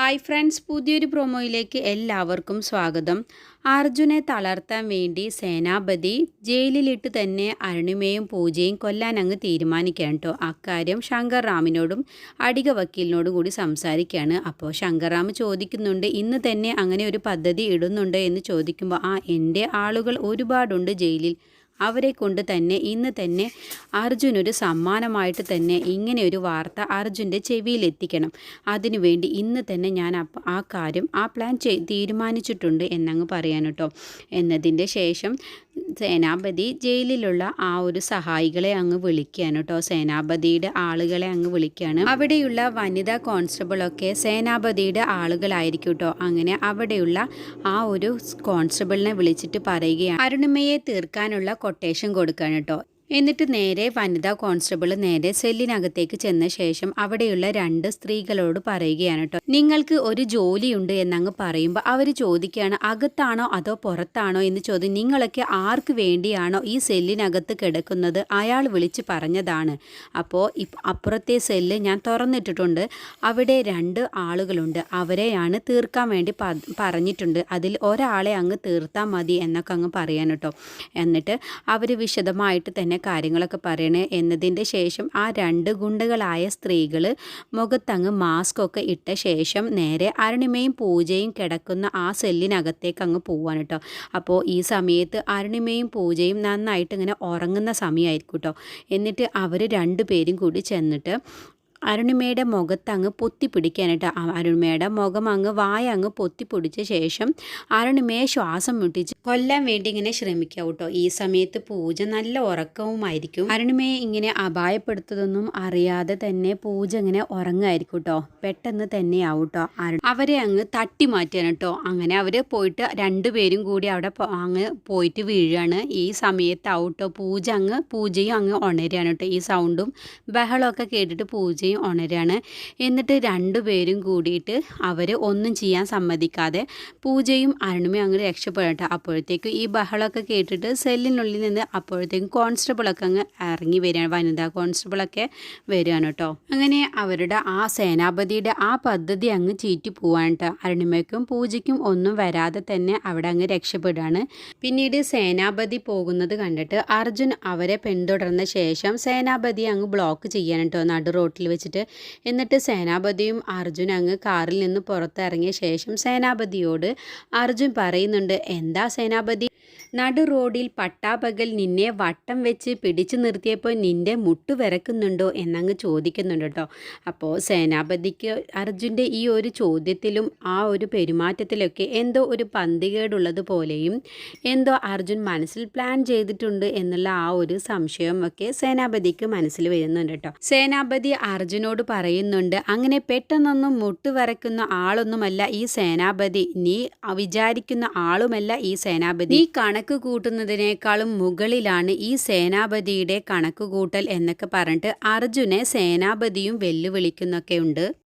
Hi friends പുതിയൊരു പ്രൊമോയിലേക്ക് എല്ലാവർക്കും സ്വാഗതം. അർജുനെ തളർത്താൻ വേണ്ടി സേനാപതി ജയിലിലിട്ട് തന്നെ അരുണിമയും പൂജയും കൊല്ലാൻ അങ്ങ് തീരുമാനിക്കുകയാണ് കേട്ടോ അക്കാര്യം ശങ്കർ റാമിനോടും അടിക വക്കീലിനോടും കൂടി സംസാരിക്കുകയാണ്. അപ്പോൾ ശങ്കർ റാം ചോദിക്കുന്നുണ്ട് ഇന്ന് തന്നെ അങ്ങനെ ഒരു പദ്ധതി ഇടുന്നുണ്ട് എന്ന് ചോദിക്കുമ്പോൾ ആ എന്റെ ആളുകൾ ഒരുപാടുണ്ട് ജയിലിൽ. അവരെ കൊണ്ട് തന്നെ ഇന്ന് തന്നെ അർജുനൊരു സമ്മാനമായിട്ട് തന്നെ ഇങ്ങനെ ഒരു വാർത്ത അർജുന്റെ ചെവിയിലെത്തിക്കണം. അതിനുവേണ്ടി ഇന്ന് തന്നെ ഞാൻ ആ കാര്യം ആ പ്ലാൻ തീരുമാനിച്ചിട്ടുണ്ട് എന്നങ്ങ് പറയാൻ കേട്ടോ. എന്നതിന്റെ ശേഷം സേനാപതി ജയിലിലുള്ള ആ ഒരു സഹായികളെ അങ്ങ് വിളിക്കുകയാണ് കേട്ടോ. സേനാപതിയുടെ ആളുകളെ അങ്ങ് വിളിക്കുകയാണ് അവിടെയുള്ള വനിതാ കോൺസ്റ്റബിളൊക്കെ സേനാപതിയുടെ ആളുകളായിരിക്കും കേട്ടോ. അങ്ങനെ അവിടെയുള്ള ആ ഒരു കോൺസ്റ്റബിളിനെ വിളിച്ചിട്ട് പറയുകയാണ്. അരുണിമയെ തീർക്കാനുള്ള കൊട്ടേഷൻ കൊടുക്കുകയാണ് കേട്ടോ എന്നിട്ട് നേരെ വനിതാ കോൺസ്റ്റബിൾ നേരെ സെല്ലിനകത്തേക്ക് ചെന്ന ശേഷം അവിടെയുള്ള രണ്ട് സ്ത്രീകളോട് പറയുകയാണ് കേട്ടോ നിങ്ങൾക്ക് ഒരു ജോലിയുണ്ട് എന്നങ്ങ് പറയുമ്പോൾ അവർ ചോദിക്കുകയാണ് അകത്താണോ അതോ പുറത്താണോ? എന്ന് ചോദ്യം. നിങ്ങളൊക്കെ ആർക്ക് വേണ്ടിയാണോ ഈ സെല്ലിനകത്ത് കിടക്കുന്നത്? അയാൾ വിളിച്ച് പറഞ്ഞതാണ്. അപ്പോൾ അപ്പുറത്തെ സെല്ല് ഞാൻ തുറന്നിട്ടിട്ടുണ്ട്. അവിടെ രണ്ട് ആളുകളുണ്ട്. അവരെയാണ് തീർക്കാൻ വേണ്ടി പറഞ്ഞിട്ടുണ്ട്. അതിൽ ഒരാളെ അങ്ങ് തീർത്താൽ മതി എന്നൊക്കെ അങ്ങ് പറയാൻ കേട്ടോ എന്നിട്ട് അവർ വിശദമായിട്ട് തന്നെ കാര്യങ്ങളൊക്കെ പറയണേ എന്നതിന്റെ ശേഷം ആ രണ്ട് ഗുണ്ടകളായ സ്ത്രീകൾ മുഖത്തങ്ങ് മാസ്കൊക്കെ ഇട്ട ശേഷം നേരെ അരുണിമയും പൂജയും കിടക്കുന്ന ആ സെല്ലിനകത്തേക്ക് അങ്ങ് പോവാണ് കേട്ടോ. അപ്പോൾ ഈ സമയത്ത് അരുണിമയും പൂജയും നന്നായിട്ട് ഇങ്ങനെ ഉറങ്ങുന്ന സമയമായിരിക്കും കേട്ടോ. എന്നിട്ട് അവർ രണ്ടുപേരും കൂടി ചെന്നിട്ട് അരുണിമയുടെ മുഖത്ത് അങ്ങ് പൊത്തിപ്പിടിക്കാനായിട്ട് അരുണിമയുടെ മുഖം അങ്ങ് വായ അങ്ങ് പൊത്തി പിടിച്ച ശേഷം അരുണിമയെ ശ്വാസം മുട്ടിച്ച് കൊല്ലാൻ വേണ്ടി ഇങ്ങനെ ശ്രമിക്കുക കേട്ടോ. ഈ സമയത്ത് പൂജ നല്ല ഉറക്കവുമായിരിക്കും. അരുണിമയെ ഇങ്ങനെ അപായപ്പെടുത്തതൊന്നും അറിയാതെ തന്നെ പൂജ ഇങ്ങനെ ഉറങ്ങായിരിക്കും കേട്ടോ. പെട്ടെന്ന് തന്നെ ആവും കേട്ടോ അവരെ അങ്ങ് തട്ടി മാറ്റാൻ കേട്ടോ. അങ്ങനെ അവർ പോയിട്ട് രണ്ടുപേരും കൂടി അവിടെ അങ്ങ് പോയിട്ട് വീഴാണ്. ഈ സമയത്താവും കേട്ടോ. പൂജ അങ്ങ് പൂജയും അങ്ങ് ഉണരുകയാണ് കേട്ടോ. ഈ സൗണ്ടും ബഹളമൊക്കെ കേട്ടിട്ട് പൂജയും പൂജയും ഉണരാണ് എന്നിട്ട് രണ്ടുപേരും കൂടിയിട്ട് അവർ ഒന്നും ചെയ്യാൻ സമ്മതിക്കാതെ പൂജയും അരുണുമയും അങ്ങ് രക്ഷപ്പെടട്ടെ. അപ്പോഴത്തേക്കും ഈ ബഹളമൊക്കെ കേട്ടിട്ട് സെല്ലിനുള്ളിൽ നിന്ന് അപ്പോഴത്തേക്കും കോൺസ്റ്റബിളൊക്കെ അങ്ങ് ഇറങ്ങി വരികയാണ് വനിതാ കോൺസ്റ്റബിളൊക്കെ വരികയാണ് കേട്ടോ. അങ്ങനെ അവരുടെ ആ സേനാപതിയുടെ ആ പദ്ധതി അങ്ങ് ചീറ്റി പോവാണ് കേട്ടോ. അരുണിമയ്ക്കും പൂജയ്ക്കും ഒന്നും വരാതെ തന്നെ അവിടെ അങ്ങ് രക്ഷപ്പെടുകയാണ് പിന്നീട് സേനാപതി പോകുന്നത് കണ്ടിട്ട് അർജുൻ അവരെ പിന്തുടർന്ന ശേഷം സേനാപതി അങ്ങ് ബ്ലോക്ക് ചെയ്യാൻ നടു റോട്ടിൽ വെച്ചിട്ട്. എന്നിട്ട് സേനാപതിയും അർജുൻ അങ്ങ് കാറിൽ നിന്ന് പുറത്തിറങ്ങിയ ശേഷം സേനാപതിയോട് അർജുൻ പറയുന്നുണ്ട് എന്താ സേനാപതി? നടു റോഡിൽ പട്ടാപകൽ നിന്നെ വട്ടം വെച്ച് പിടിച്ചു നിർത്തിയപ്പോൾ നിന്റെ മുട്ടു വിറക്കുന്നുണ്ടോ? എന്നങ്ങ് ചോദിക്കുന്നുണ്ട് കേട്ടോ. അപ്പോൾ സേനാപതിക്ക് അർജുന്റെ ഈ ഒരു ചോദ്യത്തിലും ആ ഒരു പെരുമാറ്റത്തിലൊക്കെ എന്തോ ഒരു പന്തികേടുള്ളത് പോലെയും എന്തോ അർജുൻ മനസ്സിൽ പ്ലാൻ ചെയ്തിട്ടുണ്ട് എന്നുള്ള ആ ഒരു സംശയമൊക്കെ സേനാപതിക്ക് മനസ്സിൽ വരുന്നുണ്ട് കേട്ടോ. സേനാപതി അർജുനോട് പറയുന്നുണ്ട് അങ്ങനെ പെട്ടെന്നൊന്നും മുട്ടുവരയ്ക്കുന്ന ആളൊന്നുമല്ല ഈ സേനാപതി. നീ വിചാരിക്കുന്ന ആളുമല്ല ഈ സേനാപതി. നീ കണ കണക്ക് കൂട്ടുന്നതിനേക്കാളും മുകളിലാണ് ഈ സേനാപതിയുടെ കണക്ക് കൂട്ടൽ എന്നൊക്കെ പറഞ്ഞിട്ട് അർജുനെ സേനാപതിയും വെല്ലുവിളിക്കുന്നൊക്കെ ഉണ്ട്